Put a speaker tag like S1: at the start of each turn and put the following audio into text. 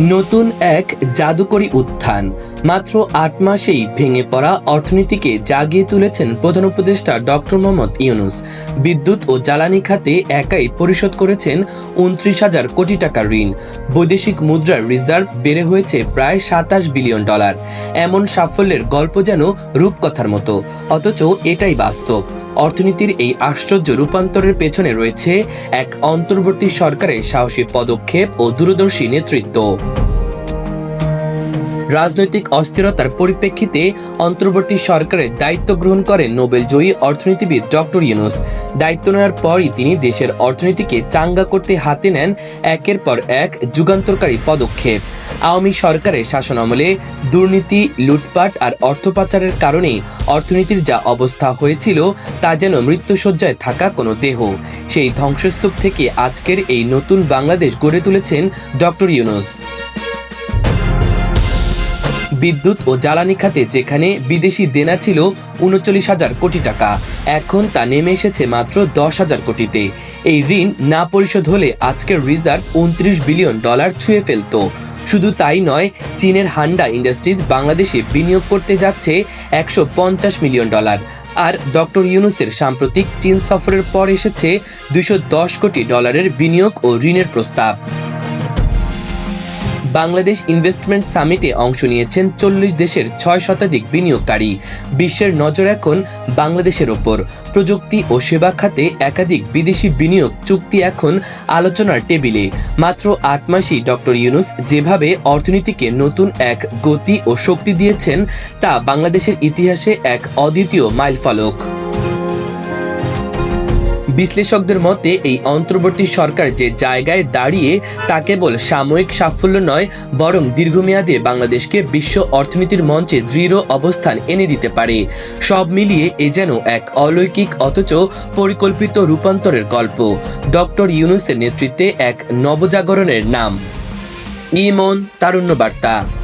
S1: নতুন এক জাদুকরী উত্থান। মাত্র আট মাসেই ভেঙে পড়া অর্থনীতিকে জাগিয়ে তুলেছেন প্রধান উপদেষ্টা ডক্টর মোহাম্মদ ইউনুস। বিদ্যুৎ ও জ্বালানি খাতে একাই পরিশোধ করেছেন উনত্রিশ হাজার কোটি টাকার ঋণ। বৈদেশিক মুদ্রার রিজার্ভ বেড়ে হয়েছে প্রায় সাতাশ বিলিয়ন ডলার। এমন সাফল্যের গল্প যেন রূপকথার মতো। অথচ এটাই বাস্তব। অর্থনীতির এই আশ্চর্য রূপান্তরের পেছনে রয়েছে এক অন্তর্বর্তী সরকারের সাহসী পদক্ষেপ ও দূরদর্শী নেতৃত্ব। রাজনৈতিক অস্থিরতার পরিপ্রেক্ষিতে অন্তর্বর্তী সরকারের দায়িত্ব গ্রহণ করেন নোবেল জয়ী অর্থনীতিবিদ ডক্টর ইউনুস। দায়িত্ব নেওয়ার পরই তিনি দেশের অর্থনীতিকে চাঙ্গা করতে হাতে নেন একের পর এক যুগান্তরকারী পদক্ষেপ। আওয়ামী সরকারের শাসনামলে দুর্নীতি, লুটপাট আর অর্থ পাচারের কারণে অর্থনীতির যা অবস্থা হয়েছিল তা যেন মৃত্যুসজ্জায় থাকা কোনো দেহ। সেই ধ্বংসস্তূপ থেকে আজকের এই নতুন বাংলাদেশ গড়ে তুলেছেন ডক্টর ইউনুস। বিদ্যুৎ ও জ্বালানি খাতে যেখানে বিদেশি দেনা ছিল উনচল্লিশ হাজার কোটি টাকা, এখন তা নেমে এসেছে মাত্র দশ হাজার কোটিতে। এই ঋণ না পরিশোধ হলে আজকের রিজার্ভ উনত্রিশ বিলিয়ন ডলার ছুঁয়ে ফেলত। শুধু তাই নয়, চীনের হান্ডা ইন্ডাস্ট্রিজ বাংলাদেশে বিনিয়োগ করতে যাচ্ছে একশো পঞ্চাশ মিলিয়ন ডলার। আর ডক্টর ইউনুসের সাম্প্রতিক চীন সফরের পর এসেছে দুশো দশ কোটি ডলারের বিনিয়োগ ও ঋণের প্রস্তাব। বাংলাদেশ ইনভেস্টমেন্ট সামিটে অংশ নিয়েছেন চল্লিশ দেশের ছয় শতাধিক বিনিয়োগকারী। বিশ্বের নজর এখন বাংলাদেশের ওপর। প্রযুক্তি ও সেবা খাতে একাধিক বিদেশি বিনিয়োগ চুক্তি এখন আলোচনার টেবিলে। মাত্র আট মাসেই ডক্টর ইউনুস যেভাবে অর্থনীতিকে নতুন এক গতি ও শক্তি দিয়েছেন, তা বাংলাদেশের ইতিহাসে এক অদ্বিতীয় মাইলফলক। বিশ্লেষকদের মতে, এই অন্তর্বর্তী সরকার যে জায়গায় দাঁড়িয়ে তা কেবল সাময়িক সাফল্য নয়, বরং দীর্ঘমেয়াদে বাংলাদেশকে বিশ্ব অর্থনীতির মঞ্চে দৃঢ় অবস্থান এনে দিতে পারে। সব মিলিয়ে এ যেন এক অলৌকিক অথচ পরিকল্পিত রূপান্তরের গল্প। ডক্টর ইউনুসের নেতৃত্বে এক নবজাগরণের নাম। ইমন তারুণ্য বার্তা